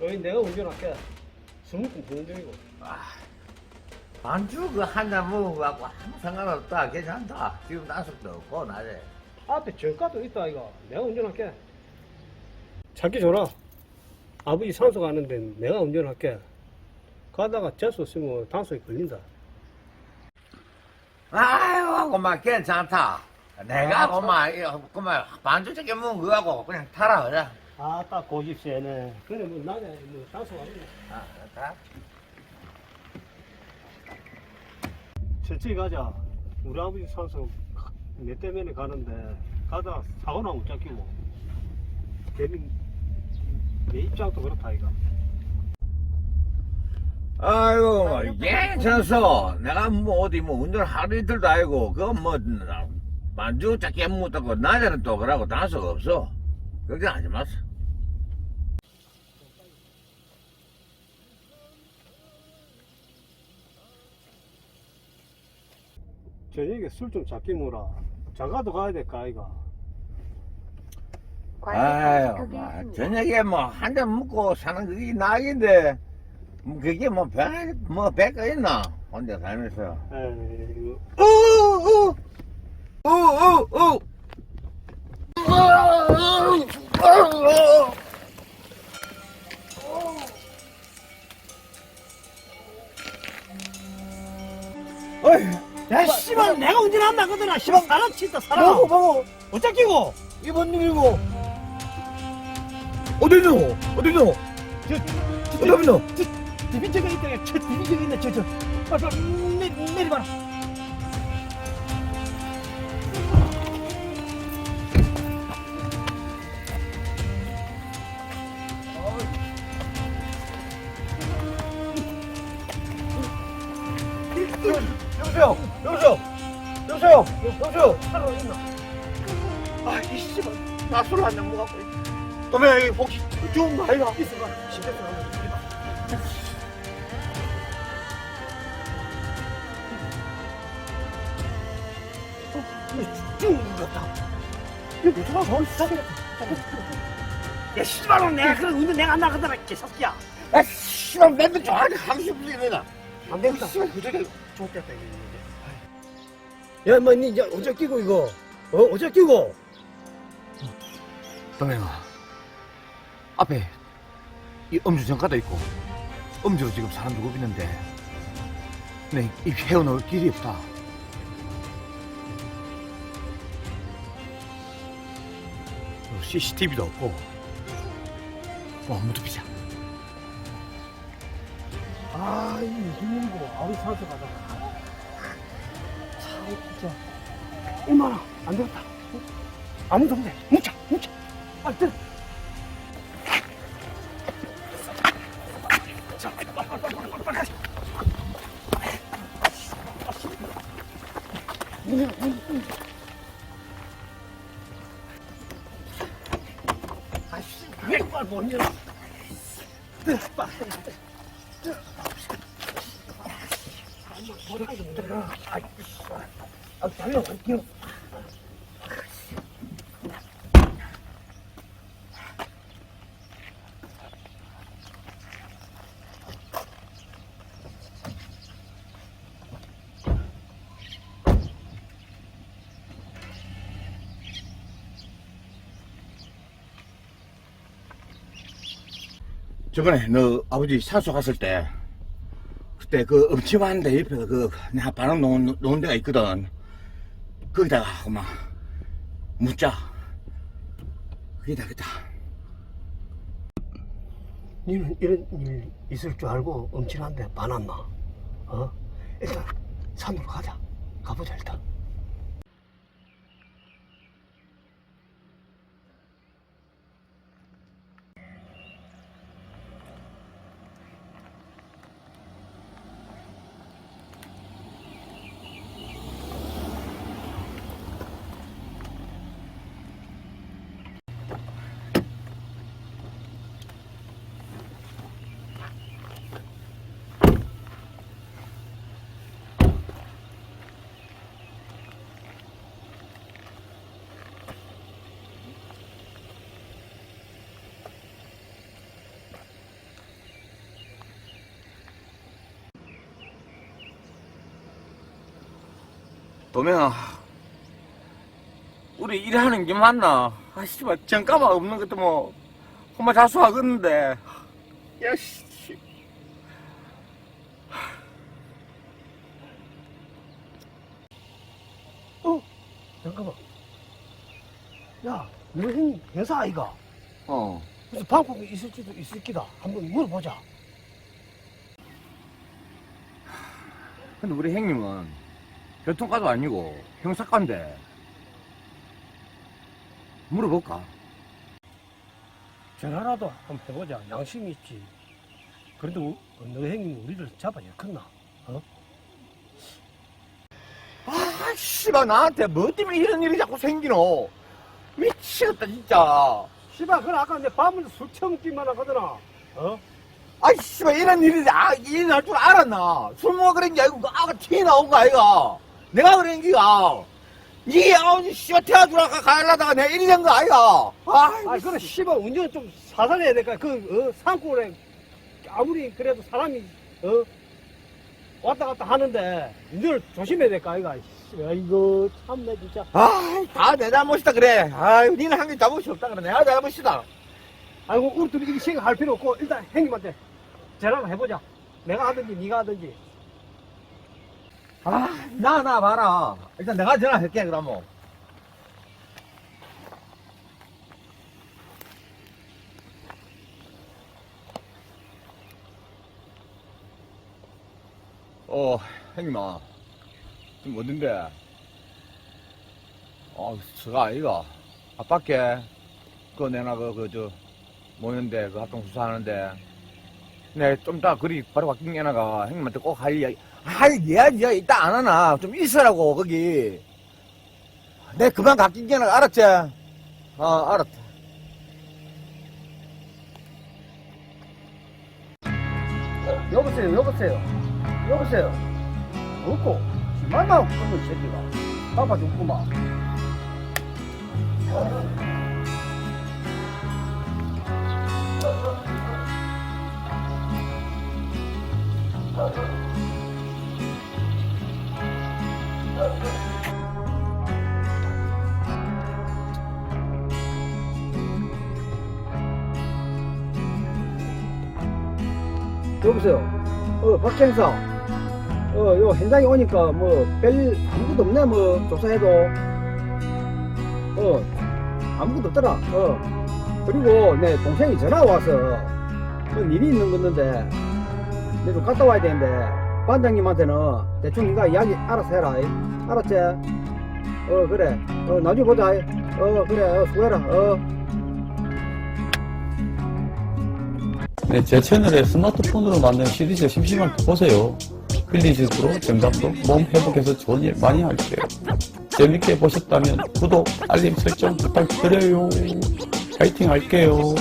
여기 내가 운전할게. 술 먹고 보는 중이고. 안주 그 한 잔 먹어갖고 아무 상관없다. 괜찮다. 지금 단속도 없고, 낮에. 앞에 정가도 있다, 이거. 내가 운전할게. 찾기 줘라. 아버지 산소 가는데 내가 운전할게. 가다가 재수 없으면 단속에 걸린다. 아이고, 그만 괜찮다. 내가 그만, 이거 그만 반주 적게 먹은 거하고 그냥 타라, 그래. 아, 딱 고집세네. 그래, 뭐, 낮에 뭐, 안 해. 아, 그렇다. 천천히 가자. 우리 아버지 산소 몇 대면에 가는데, 가다가 사고 나면 쫓기고. 괜히 내 입장도 그렇다, 이거. 아이고, 괜찮소. 내가 뭐 어디 뭐 운전 하루 이틀도 아니고, 그거 뭐, 반주 적게 먹었다고, 낮에는 또 그러고 단속 없어. 걱정하지 마소. 저녁에 술 좀 작게 먹어라. 장가도 가야 될까, 아이가. 아유, 뭐, 저녁에 뭐, 한 잔 먹고 사는 그게 낙인데, 뭐 그게 뭐, 별, 뭐, 배가 있나? 혼자 살면서. 에이, 우, 우, 우, 우, 우. 야, 씨발, 내가 운전한다, 그더라. 씨발, 사람 친다, 사람. 보고, 보고. 어쩌 끼고? 이번 일이고. 어디노? 어디노? 어디노? 디비저가 있다, 저 디비저가 있네, 저, 저. 빨리, 빨리, 내, 내려봐라. 여보세요? 살아 있나? 아, 이 씨발. 나술 한잔 먹었고. 또매 혹시 좋은 거 아이가? 한번 해봐. 죽은 것 같다. 이거 누가 더 있어? 야, 씨발로 내가 그런 운전 내가 안 나가더라, 개새끼야. 아, 씨발, 맨날 저한테 하고 싶은 일이나. 안 되겠다. 씨발, 그저께 좋겠다, 이거. 야, 뭐, 니, 야, 어째 끼고, 이거? 어, 어째 끼고? 동행아 앞에 이 음주 전가도 있고 음주로 지금 사람 누구 있는데 내이 헤어놓을 길이 없다 CCTV도 없고 뭐 아무도 비자 아, 이거 힘들고, 아버지 산소 가다가. 참, 진짜. 얼마나, 안 되겠다. 어? 아무도 없네. 뭉쳐, 뭉쳐. 아, 들. 자, 빨리, 빨리, 빨리, 빨리, 빨리, 빨리. 아씨, 못 열어? 들, 빨리. 아, 달려갈게요. 저번에 너 아버지 산소 갔을 때 그때 그 음침한 데 옆에 그 내가 바람 놓은, 놓은 데가 있거든 거기다가 그만 묻자 거기다 그다 니는 이런 일 있을 줄 알고 엄친한데 반았나? 어? 일단 산으로 가자. 가보자 일단. 도명아, 우리 일하는 게 맞나? 아, 씨발, 정가만 없는 것도 뭐, 정말 자수하겠는데. 야, 씨. 어? 잠깐만. 야, 너 형님 회사 아이가? 어. 무슨 방법이 있을지도 있을 기다. 한번 물어보자. 근데 우리 형님은 교통과도 아니고 형사과인데. 물어볼까? 전화라도 한번 해보자. 양심이 있지. 그래도 우- 너 형님 우리를 잡아야 컸나? 어? 아, 씨발, 나한테 뭐 때문에 이런 일이 자꾸 생기노? 미치겠다, 진짜. 씨발, 그래 아까 내 밤을 술 처먹기만 하거든나. 어? 아이, 씨발, 이런 일이, 아, 일어날 줄 알았나? 술 먹어 그런 게 아니고, 그 아가 티 나온 거 아이가? 내가 그런 기가. 이게, 아, 씨발, 태워주라 가려다가 내가 이리 된거 아이가? 아, 아, 그래 씨발 운전 좀 사살해야 될까? 그 어, 산골에 아무리 그래도 사람이 어 왔다 갔다 하는데 운전을 조심해야 될까 아이가? 이거 참내 진짜. 아, 다 내 잘못이다, 그래. 아유, 니는 한게 잘못이 없다, 그래. 내가 잘못이다. 아이고 우리 둘이 이렇게 생각할 필요 없고 일단 형님한테 전화를 해보자. 내가 하든지 네가 하든지. 아, 나, 나 봐라. 일단 내가 전화할게, 그러면. 어, 형님아. 지금 어딘데? 어, 서가 아이가. 아빠께. 그거 내나, 그, 그, 저, 모였는데, 그 합동 수사하는데. 네, 좀 이따 그리 바로 바뀐 게 나가 형님한테 꼭 할 이야기. 할 이야기 이따 안 하나. 좀 있으라고, 거기. 내 그만 바뀐 게 나가, 알았지? 어, 알았다. 여보세요, 여보세요, 여보세요. 없고 만나고 끊는 새끼가 바빠 죽구만. 여보세요. 어, 박형사. 어, 요 현장에 오니까 뭐, 별 아무것도 없네, 뭐, 조사해도. 어, 아무것도 없더라. 어. 그리고 내 동생이 전화 와서, 그 일이 있는 건데, 내좀 갔다 와야 되는데, 반장님한테는 대충 네가 이야기 알아서 해라. 이. 알았지? 어, 그래. 어, 나중에 보자. 이. 어, 그래. 어, 수고해라. 어. 네, 제 채널에 스마트폰으로 만든 시리즈 심심할 때 보세요. 필리즈로 정답도 몸 회복해서 좋은 일 많이 할게요. 재밌게 보셨다면 구독, 알림 설정 부탁드려요. 파이팅 할게요.